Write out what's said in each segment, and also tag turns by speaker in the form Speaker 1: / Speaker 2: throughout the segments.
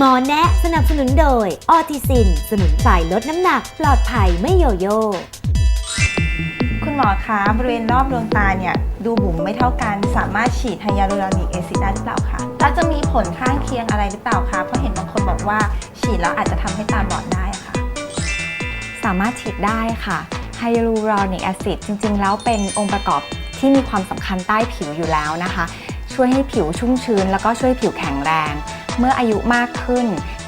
Speaker 1: หมอแนะสนับสนุนโดย ออทิซิน สมุนไพรลดน้ำหนัก ปลอดภัยไม่โยโย่
Speaker 2: คุณหมอคะบริเวณรอบดวงตาเนี่ยดูบุ๋มไม่เท่ากัน สามารถฉีดไฮยาลูรอนิกแอซิดได้หรือเปล่าคะแล้วจะมีผลข้างเคียงอะไรหรือเปล่าคะเพราะเห็นบางคนบอกว่าฉีดแล้วอาจจะทำให้ตาบอดได้อะค่ะ
Speaker 3: สามารถฉีดได้ค่ะไฮยาลูรอนิกแอซิดจริง ๆ แล้วเป็นองค์ประกอบที่มีความสำคัญใต้ผิวอยู่แล้วนะคะ ช่วยให้ผิวชุ่มชื้น แล้วก็ช่วยผิวแข็งแรง เมื่ออายุมากขึ้น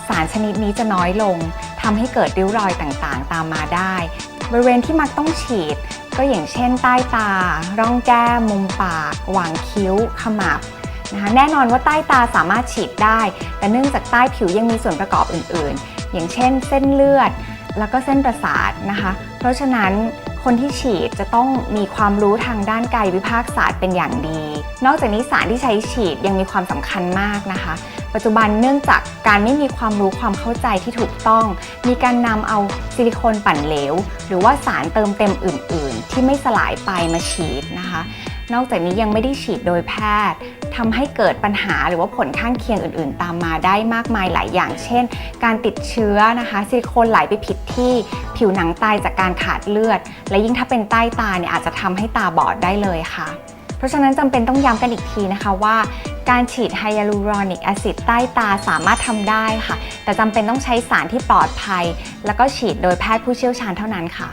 Speaker 3: สารชนิดนี้จะน้อยลงทำให้เกิดริ้วรอยต่างๆ ตามมาได้ บริเวณที่มักต้องฉีด ก็อย่างเช่น ใต้ตา ร่องแก้ม มุมปาก หว่างคิ้ว ขมับนะคะแน่นอนว่าใต้ตาสามารถฉีดได้ แต่เนื่องจากใต้ผิวยังมีส่วนประกอบอื่นๆ อย่างเช่น เส้นเลือด แล้วก็เส้นประสาทนะคะ เพราะฉะนั้นคนที่ฉีดจะต้องมีความรู้ทางด้านกายวิภาคศาสตร์เป็นอย่างดี นอกจากนี้สารที่ใช้ฉีดยังมีความสำคัญมากนะคะ ปัจจุบันเนื่องจากการไม่มีความรู้ความเข้าใจที่ถูกต้อง มีการนำเอาซิลิโคนปั่นเหลว หรือว่าสารเติมเต็มอื่น ๆ ที่ไม่สลายไปมาฉีดนะคะ นอกจากนี้ยังไม่ได้ฉีดโดยแพทย์ทำให้เกิดปัญหาหรือว่าผลข้างเคียงอื่น ๆ ตามมาได้มากมายหลายอย่าง เช่น การติดเชื้อนะคะ ซิลิโคนไหลไปผิดที่ผิวหนังตายจากการขาดเลือด และยิ่งถ้าเป็นใต้ตาเนี่ยอาจจะทำให้ตาบอดได้เลยค่ะ เพราะฉะนั้นจำเป็นต้องย้ำกันอีกทีนะคะว่า การฉีดไฮยาลูรอนิกแอซิดใต้ตาสามารถทำได้ค่ะ แต่จำเป็นต้องใช้สารที่ปลอดภัย แล้วก็ฉีดโดยแพทย์ผู้เชี่ยวชาญเท่านั้นค่ะ